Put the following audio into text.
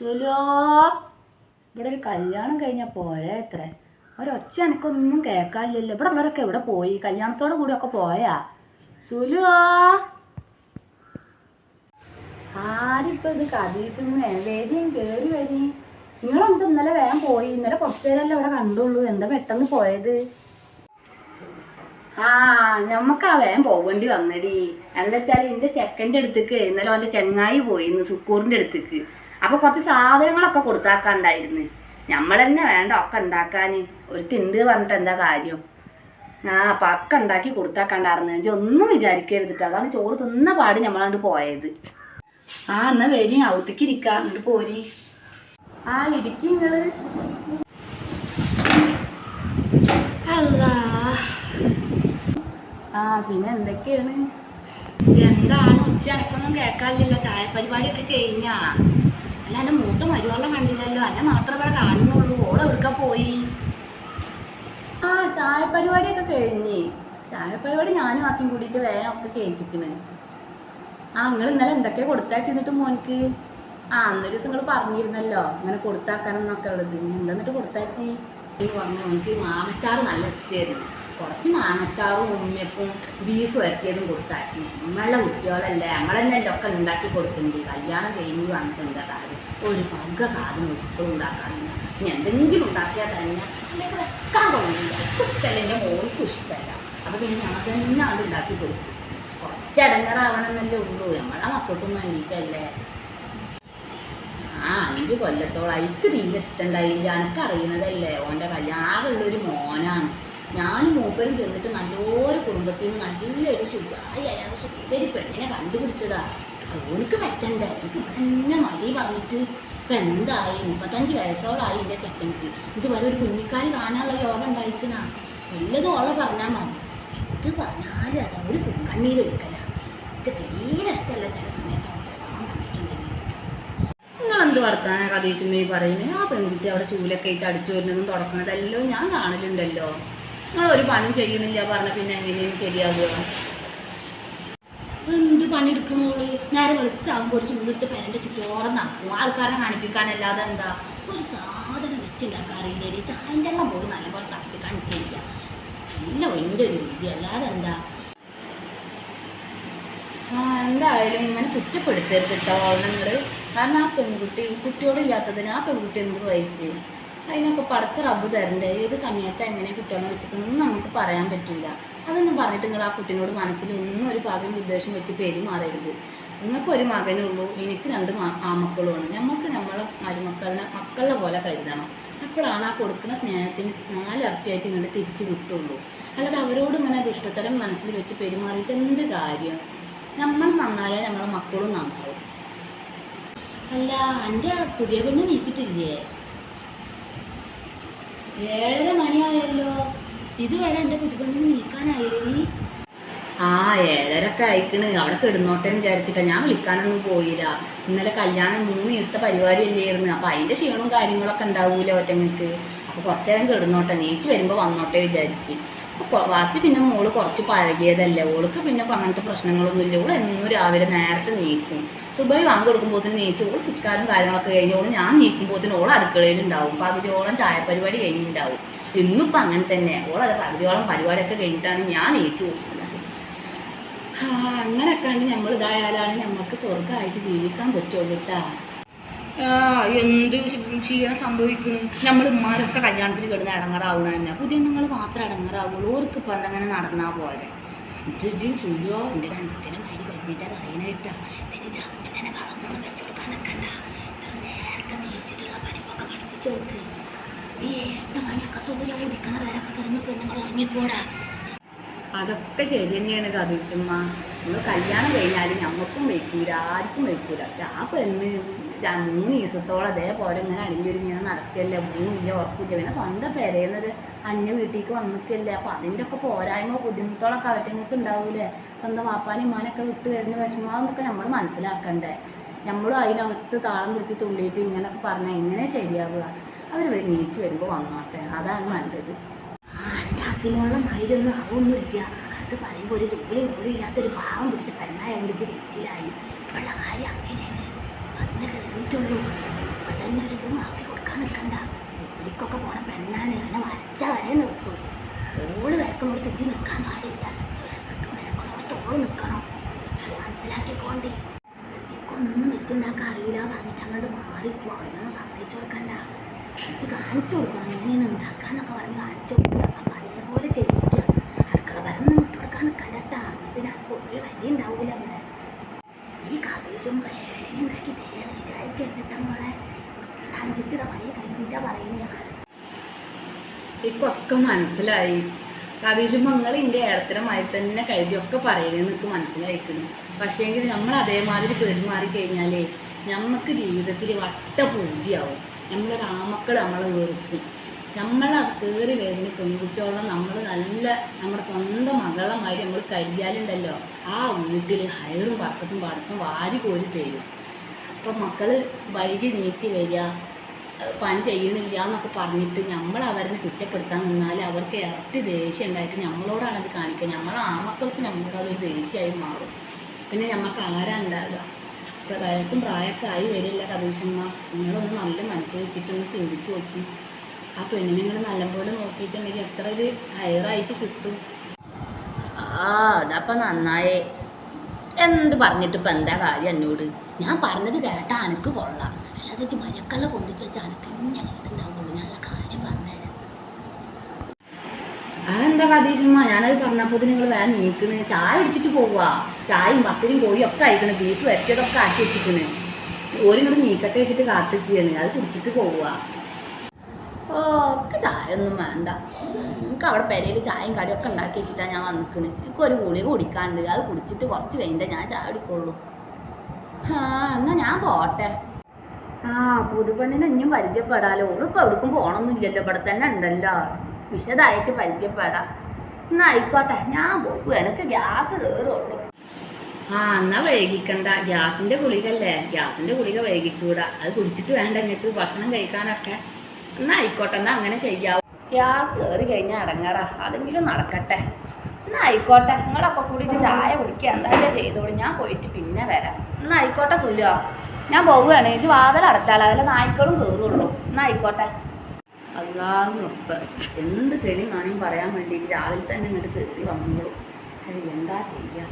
സുലോ. ഇവിടെ ഒരു കല്യാണം കഴിഞ്ഞാൽ പോരെ എത്ര? ഒരൊച്ച എനിക്കൊന്നും കേൾക്കാനില്ലല്ലോ. ഇവിടെ ഉള്ളവരൊക്കെ എവിടെ പോയി? കല്യാണത്തോട് കൂടി ഒക്കെ പോയാ? സുലുവാ ആരിപ്പോ ഇത് കതീശുന്നേ വേദിയും കേറി വരി. നിങ്ങളെന്ത് ഇന്നലെ വേഗം പോയി? ഇന്നലെ കുറച്ചു നേരമല്ലേ ഇവിടെ കണ്ടുള്ളൂ. എന്താ പെട്ടെന്ന് പോയത്? ആ ഞമ്മക്ക് വേഗം പോവേണ്ടി വന്നടി. എന്താ വെച്ചാൽ എന്റെ ചെക്കന്റെ അടുത്തേക്ക് ഇന്നലെ അവന്റെ ചെങ്ങായി പോയിന്ന് സുക്കൂറിന്റെ അടുത്തേക്ക്. അപ്പൊ കുറച്ച് സാധനങ്ങളൊക്കെ കൊടുത്താക്കാണ്ടായിരുന്നു. നമ്മൾ തന്നെ വേണ്ട ഒക്കെ ഉണ്ടാക്കാന് ഒരു തിണ്ട് പറഞ്ഞിട്ട് എന്താ കാര്യം? ആ അപ്പൊ ഒക്കെ ഉണ്ടാക്കി കൊടുത്താക്കാണ്ടായിരുന്നു. എനിക്ക് ഒന്നും വിചാരിക്കരുതിട്ട് അതാണ് ചോറ് തിന്ന പാട് നമ്മളാണ്ട് പോയത്. ആ എന്നാ വരി. ഔത്തേക്ക് ഇരിക്ക. എന്നിട്ട് പോരി. ആ ഇരിക്കും നിങ്ങൾ അല്ലാ ആ പിന്നെ എന്തൊക്കെയാണ്? എന്താണ്? ഉച്ച അനക്കൊന്നും കേൾക്കാനില്ലല്ലോ ചായ പരിപാടിയൊക്കെ കഴിഞ്ഞാ. അല്ല എന്റെ മൂത്ത മരുവെള്ളം കണ്ടില്ലല്ലോ. എന്നെ മാത്രമേ ഇവിടെ കാണുന്നുള്ളൂ. ഓളെ എടുക്കാൻ പോയി? ആ ചായ പരിപാടിയൊക്കെ കഴിഞ്ഞ്. ചായ പരിപാടി ഞാനും ആസിയും കൂടിയിട്ട് വേഗം ഒക്കെ കഴിച്ചിക്കണ്. ആ നിങ്ങൾ ഇന്നലെ എന്തൊക്കെയാ ചെന്നിട്ട് മോനിക്ക് ആ അന്നൊരു ദിവസം നിങ്ങൾ പറഞ്ഞിരുന്നല്ലോ. ഇങ്ങനെ കൊടുത്താക്കാനെന്നൊക്കെ ഉള്ളത്. എന്താന്നിട്ട് കൊടുത്താച്ചി? പറഞ്ഞു എനിക്ക് മാമച്ചാറ് നല്ല ഇഷ്ടമായിരുന്നു കുറച്ച് മാങ്ങച്ചാറും ഉണ്ണിയപ്പും ബീഫ് വരട്ടിയതും കൊടുത്താച്ചി നമ്മളുടെ കുട്ടികളല്ലേ നമ്മൾ തന്നെ ഒക്കെ ഉണ്ടാക്കി കൊടുക്കുന്നുണ്ട് കല്യാണം കഴിഞ്ഞ് വന്നിട്ടുണ്ട്. കാര്യം ഒരു പക സാധനം ഒട്ടും ഉണ്ടാക്കാറില്ല ഇനി എന്തെങ്കിലും ഉണ്ടാക്കിയാൽ തന്നെ അതിലേക്ക് വെക്കാൻ കൊള്ളില്ല എനിക്ക് ഇഷ്ടമല്ല. എന്റെ മോൾക്കും ഇഷ്ടമല്ല. അപ്പോൾ പിന്നെ ഞാൻ തന്നെ അത് ഉണ്ടാക്കി കൊടുക്കും. കുറച്ച് അടങ്ങറാവണമെന്നല്ലേ ഉള്ളൂ. നമ്മളെ മക്കൾക്കും വേണ്ടിയിട്ടല്ലേ. ആ അഞ്ച് കൊല്ലത്തോളം. എനിക്ക് തീരെ ഇഷ്ടമുണ്ടായില്ല എനിക്ക് അറിയുന്നതല്ലേ ഓന്റെ കല്യാണം ആകെയുള്ളൊരു മോനാണ്. ഞാനും മൂപ്പരും ചെന്നിട്ട് നല്ലൊരു കുടുംബത്തിൽ നിന്ന് നല്ലൊരു ശുചായ അയാൾ സുന്ദരി പെണ്ണിനെ കണ്ടുപിടിച്ചതാ. ഓനിക്ക് പറ്റണ്ടേ? എനിക്ക് തന്നെ മതി പറഞ്ഞിട്ട്. ഇപ്പം എന്തായി? മുപ്പത്തഞ്ച് വയസ്സോളായി എന്റെ ഇത് ഇതുവരെ ഒരു കുഞ്ഞിക്കാലി കാണാനുള്ള യോഗം ഉണ്ടായിരിക്കണ വല്ലതും ഓളെ പറഞ്ഞാൽ മതി. ഇത് പറഞ്ഞാലും അത് ഒരു കണ്ണീരൊഴുക്കല എനിക്ക് തീരെ ഇഷ്ടമല്ല ചില സമയത്ത് നിങ്ങളെന്ത് വർത്താന കതീശുമ്മി പറയുന്നത് ആ പെൺകുട്ടി അവിടെ ചൂലൊക്കെ ആയിട്ട് അടിച്ചു വരുന്നതും തുടക്കണതെല്ലാം. ഞാൻ കാണലുണ്ടല്ലോ. നിങ്ങൾ ഒരു പണി ചെയ്യുന്നില്ല പറഞ്ഞ പിന്നെ എങ്ങനെയും ശരിയാകുക എന്ത് പണിയെടുക്കണോൾ നേരെ വെളിച്ചാകുമ്പോൾ ഒരു ചൂടെടുത്ത് പെരന്റെ ചുറ്റോറം നടക്കും. ആൾക്കാരെ കാണിപ്പിക്കാനല്ലാതെ എന്താ? ഒരു സാധനം വെച്ചുണ്ടാക്കാറില്ലേ ചായന്റെ എണ്ണം പോലും നല്ലപോലെ തപ്പിക്കാൻ ചെയ്യില്ല. നല്ല വലിയ ഒരു വിധി. അല്ലാതെ എന്താ? ആ എന്തായാലും ഇങ്ങനെ കുറ്റപ്പെടുത്തരുത് കേട്ടോ നിങ്ങൾ കാരണം ആ പെൺകുട്ടി കുട്ടിയോടില്ലാത്തതിന് ആ പെൺകുട്ടി എന്ത് വഹിച്ച് അതിനൊക്കെ പടച്ച റബ്ബ് തരണ്ടേ ഏത് സമയത്ത് എങ്ങനെ കുട്ടികളെ വെച്ചിട്ടുണ്ടെന്ന് നമുക്ക് പറയാൻ പറ്റില്ല അതൊന്നും പറഞ്ഞിട്ട് നിങ്ങൾ ആ കുട്ടീനോട് മനസ്സിൽ ഒന്നും ഒരു പകയും ഉദ്ദേശം വെച്ച് പെരുമാറരുത്. നിങ്ങൾക്ക് ഒരു മകനേ ഉള്ളൂ എനിക്ക് രണ്ട് ആ ആമക്കളുമാണ് നമുക്ക് നമ്മളെ മരുമക്കളിനെ മക്കളുടെ പോലെ കരുതണം. അപ്പോഴാണ് ആ കൊടുക്കുന്ന സ്നേഹത്തിന് നാലർത്തിയായിട്ട് ഇങ്ങോട്ട് തിരിച്ചു കിട്ടുള്ളൂ. അല്ലാതെ അവരോട് ഇങ്ങനെ ദുഷ്ടത്തരം മനസ്സിൽ വെച്ച് പെരുമാറിയിട്ട് എന്ത് കാര്യം? നമ്മൾ നന്നായാലേ നമ്മളെ മക്കളും നന്നാവും. അല്ല എന്റെ പുതിയ പെണ്ണ് നീച്ചിട്ടില്ലേ? ഏഴര മണിയായല്ലോ. ഇതുവരെ എന്റെ പെണ്ണിന് നീക്കാനായില്ലേ ആ ഏഴരൊക്കെ അയക്കണ് അവിടെ കിടന്നോട്ടെ വിചാരിച്ചിട്ടാ. ഞാൻ വിളിക്കാനൊന്നും പോയില്ല. ഇന്നലെ കല്യാണം മൂന്ന് ദിവസത്തെ പരിപാടി അല്ലായിരുന്നു അപ്പൊ അതിന്റെ ക്ഷീണവും കാര്യങ്ങളൊക്കെ ഉണ്ടാവൂല ഒറ്റങ്ങൾക്ക് അപ്പൊ കുറച്ചു നേരം കിടന്നോട്ടെ. നീച്ച് വരുമ്പോ വന്നോട്ടെ വിചാരിച്ച്. അപ്പൊ വാസി പിന്നെ മോൾ കുറച്ച് പഴകിയതല്ലേ. ഓൾക്ക് പിന്നെ അങ്ങനത്തെ പ്രശ്നങ്ങളൊന്നും ഇല്ല ഓൾ എന്നും രാവിലെ നേരത്തെ നീക്കും. സുബൈ വാങ്ങി കൊടുക്കുമ്പോഴത്തേന് ഓൾ പുസ്കാരം കാര്യങ്ങളൊക്കെ കഴിഞ്ഞോളും. ഞാൻ നീക്കുമ്പോഴത്തേന് ഓൾ അടുക്കളയിൽ ഉണ്ടാവും പകുതിയോളം ചായ പരിപാടി കഴിഞ്ഞിട്ടുണ്ടാവും. ഇന്നിപ്പോൾ അങ്ങനെ തന്നെ. ഓളത് പകുതിയോളം പരിപാടിയൊക്കെ കഴിഞ്ഞിട്ടാണ് ഞാൻ നീച്ചു പോയിട്ടുള്ളത് ആ, അങ്ങനൊക്കെ ആണ് നമ്മൾ ഇതായാലാണ് നമുക്ക് സ്വർഗമായിട്ട് ജീവിക്കാൻ പറ്റുള്ളൂ കേട്ടാ എന്ത് ക്ഷീണം സംഭവിക്കണു? നമ്മൾ ഉമ്മാരൊക്കെ കല്യാണത്തിൽ കിടന്ന് ഇടങ്ങറാവണ തന്നെ. പുതിയ നിങ്ങൾ മാത്രം ഇടങ്ങറാവുള്ളൂ. ഓർക്ക് ഇപ്പം അങ്ങനെ നടന്നാൽ പോലെ ഇത് സുയോ എന്റെ അഞ്ചത്തിന് കഴിഞ്ഞിട്ടാ പറയണ കേട്ടാ ഇതിന് വളമൊന്നും വെച്ചു കൊടുക്കാൻ നിൽക്കണ്ട നേരത്തെ നീച്ചിട്ടുള്ള പഠിപ്പൊക്കെ പഠിപ്പിച്ചു കൊടുക്ക്. ഈ എട്ട് മണിയൊക്കെ ഉദിക്കണ കിടന്ന് പെണ്ണുങ്ങൾ ഉറങ്ങിക്കൂടാ അതൊക്കെ ശരി തന്നെയാണ് കഥിക്കുമ്മ നമ്മൾ കല്യാണം കഴിഞ്ഞാൽ ഞമ്മക്കും വയ്ക്കൂല ആർക്കും വയ്ക്കൂല പക്ഷെ ആ പെണ്ണ് മൂന്ന് ദിവസത്തോളം അതേപോലെ ഇങ്ങനെ അടിഞ്ഞൊരുങ്ങനെ നടക്കല്ലേ മൂന്നില്ല ഉറപ്പില്ല പിന്നെ സ്വന്തം പെരയെന്നൊരു അന്യ വീട്ടിലേക്ക് വന്നിട്ടില്ല? അപ്പം അതിന്റെ ഒക്കെ പോരായ്മ ബുദ്ധിമുട്ടുകളൊക്കെ അവറ്റങ്ങൾക്ക് ഉണ്ടാവൂലേ സ്വന്തം വാപ്പാനും ഉമ്മാനൊക്കെ വിട്ട് വരുന്ന വിഷമാന്നൊക്കെ നമ്മൾ മനസ്സിലാക്കണ്ടേ? നമ്മളും അതിനകത്ത് താളം പിടിച്ച് തുള്ളിയിട്ട് ഇങ്ങനെയൊക്കെ പറഞ്ഞാൽ എങ്ങനെ ശരിയാവുക? അവർ നീച്ച് വരുമ്പോൾ വന്നോട്ടെ. അതാണ് നല്ലത്. എന്റെ അസിമുള്ള മൈരൊന്നും ആവൊന്നുമില്ല അത് പറയുമ്പോൾ ഒരു ജോലി ഇല്ലാത്തൊരു പാവം പിടിച്ച് പെണ്ണായ പിടിച്ച് വെച്ചിലായി ഇപ്പോഴുള്ള കാര്യം അങ്ങനെയാണ്. വന്ന് കയറിയിട്ടുള്ളൂ അപ്പൊ തന്നെ ഒരു ഇതും കൊടുക്കാൻ നിൽക്കണ്ട ജോലിക്കൊക്കെ പോണ പെണ്ണാണ് എന്നെ വരച്ച വരെ നിർത്തും. ഓൾ വരക്കണോടത്ത് ഇജ്ജ് നിൽക്കാൻ പാടില്ല. വരക്കണോടത്ത് ഓൾ നിൽക്കണം അത് മനസ്സിലാക്കിക്കോണ്ടി. എനിക്കൊന്നും വെച്ചുണ്ടാക്കാൻ അറിയില്ല പറഞ്ഞിട്ട് അങ്ങോട്ട് മാറിപ്പോ. അതിനൊന്നും സമ്മതിച്ചു കൊടുക്കണ്ട. ഇജ്ജ് കാണിച്ചു കൊടുക്കണം. എങ്ങനെയാണ് ഉണ്ടാക്കാന്നൊക്കെ പറഞ്ഞ് കാണിച്ചു കൊടുക്കുക അപ്പം അതേപോലെ ചെയ്യിക്കുക അടുക്കള പറഞ്ഞ് വിട്ടു കൊടുക്കാൻ നിൽക്കണ്ടട്ടാ പിന്നെ അത് ഒരു വലിയ ഉണ്ടാവൂല ഇവിടെ കഥയും റേഷൻ ഉണ്ടാക്കി തരികയെന്ന് വിചാരിക്കരുതിട്ട മോളെ. അഞ്ചിത്തിട പയ്യ കഴിഞ്ഞിട്ടാ പറയുന്നത് എനിക്കൊക്കെ മനസ്സിലായി. കതീശുമ്പോൾ നിങ്ങൾ എന്റെ ഏടത്തിനമായി തന്നെ കരുതിയൊക്കെ പറയുന്നത് എനിക്ക് മനസ്സിലായിക്കുന്നു പക്ഷേങ്കിൽ നമ്മൾ അതേമാതിരി പെരുമാറി കഴിഞ്ഞാലേ നമുക്ക് ജീവിതത്തിൽ വട്ട പൂജയാവും നമ്മളെ രാമക്കൾ നമ്മളെ വെറുക്കും. നമ്മൾ കയറി വരുന്ന പെൺകുട്ടികളെ നമ്മൾ നല്ല നമ്മുടെ സ്വന്തം മകളമാതിരി നമ്മൾ കരുതിയാലുണ്ടല്ലോ. ആ വീട്ടിൽ ഹയറും പറക്കത്തും പടക്കം വാരി കോരി തരും. അപ്പം മക്കൾ വൈകി നീച്ച് വരിക പണി ചെയ്യുന്നില്ല എന്നൊക്കെ പറഞ്ഞിട്ട് നമ്മൾ അവരെ കുറ്റപ്പെടുത്താൻ നിന്നാൽ അവർക്ക് ഇരട്ടി ദേഷ്യം ഉണ്ടായിട്ട് നമ്മളോടാണ് അത് കാണിക്കുക. നമ്മളെ ആ മക്കൾക്ക് നമ്മളോടൊരു ദേഷ്യമായി മാറും. പിന്നെ നമുക്ക് ആരാ ഉണ്ടാകുക ഇപ്പം വയസ്സും പ്രായമൊക്കെ ആയി വരില്ല കതീശമ്മ. നിങ്ങളൊന്ന് നല്ല മനസ്സിൽ വെച്ചിട്ടൊന്ന് ചിന്തിച്ച് നോക്കി. ആ പെണ്ണിനെ നിങ്ങൾ നല്ലപോലെ നോക്കിയിട്ടുണ്ടെങ്കിൽ എത്ര ഒരു ഹയറായിട്ട് കിട്ടും. ആ അതപ്പം നന്നായേ. എന്ത് പറഞ്ഞിട്ട് ഇപ്പം എന്താ കാര്യം എന്നോട്? ഞാൻ പറഞ്ഞത് കേട്ടാ അനക്ക് കൊള്ളാം. അല്ലാതെ ഇജ്ജ് മരക്കള്ള കൊണ്ടിട്ട് വെച്ചാൽ അനക്ക് ഇങ്ങനെ ഞാൻ ഞാനുള്ള കാര്യം പറഞ്ഞുതരാം അതെന്താ കതീശമ്മ ഞാനത് പറഞ്ഞപ്പോൾ നിങ്ങൾ വേറെ നീക്കണ്. ചായ കുടിച്ചിട്ട് പോവാ. ചായയും പത്തിരിയും കോഴിയും ഒക്കെ അയക്കണ് ബീഫ് വരട്ടിയതൊക്കെ ആക്കി വെച്ചിക്കണ്. ഓരിങ്ങോട്ട് നീക്കട്ടെ വെച്ചിട്ട് കാത്തിരിക്കുകയാണ് അത് കുടിച്ചിട്ട് പോവുക ഓ എനിക്ക് ചായ ഒന്നും വേണ്ട. എനിക്ക് അവിടെ പെരയിൽ ചായയും കടിയൊക്കെ ഉണ്ടാക്കി വെച്ചിട്ടാണ് ഞാൻ വന്നിക്കണ്. എനിക്ക് ഒരു ഗുളിക കുടിക്കാണ്ട് അത് കുടിച്ചിട്ട് കുറച്ച് കഴിഞ്ഞിട്ടേ ഞാൻ ചായ കുടിക്കുള്ളൂ. ആ എന്നാ ഞാൻ പോട്ടെ. ആ പുതുപെണ്ണിനെ ഇനിയും പരിചയപ്പെടാലോ. ഓളിപ്പോൾ എവിടേക്കും പോകണമെന്നില്ലല്ലോ ഇവിടെ തന്നെ ഉണ്ടല്ലോ. വിശദമായിട്ട് പരിചയപ്പെടാം. എന്നാ ആയിക്കോട്ടെ ഞാൻ പോകും എനിക്ക് ഗ്യാസ് കയറുള്ളൂ ആ എന്നാ വൈകിക്കണ്ട. ഗ്യാസിന്റെ ഗുളികല്ലേ ഗ്യാസിന്റെ ഗുളിക വൈകിച്ചൂടാ. അത് കുടിച്ചിട്ട് വേണ്ട. നിങ്ങൾക്ക് ഭക്ഷണം കഴിക്കാനൊക്കെ. എന്നാ ആയിക്കോട്ടെ എന്നാ അങ്ങനെ ചെയ്യാവൂ. ഗ്യാസ് കയറി കഴിഞ്ഞാൽ അടങ്ങടാ. അതെങ്കിലും നടക്കട്ടെ. എന്നാ ആയിക്കോട്ടെ നിങ്ങളൊക്കെ കൂടിയിട്ട് ചായ കുടിക്കുക. എന്താ വെച്ചാൽ ചെയ്തോളൂ. ഞാൻ പോയിട്ട് പിന്നെ വരാം. എന്നാ ആയിക്കോട്ടെ സുല്ലോ ഞാൻ പോവുകയാണ്. ഇത് വാതിൽ അടച്ചാൽ അതിലെ നായ്ക്കളും കയറുള്ളൂ എന്നാ ആയിക്കോട്ടെ. അല്ലാതെ എന്ത് കെണി വേണമെങ്കിൽ പറയാൻ വേണ്ടിയിട്ട് രാവിലെ തന്നെ ഇങ്ങോട്ട് കയറി വന്നോളൂ. എന്താ ചെയ്യുക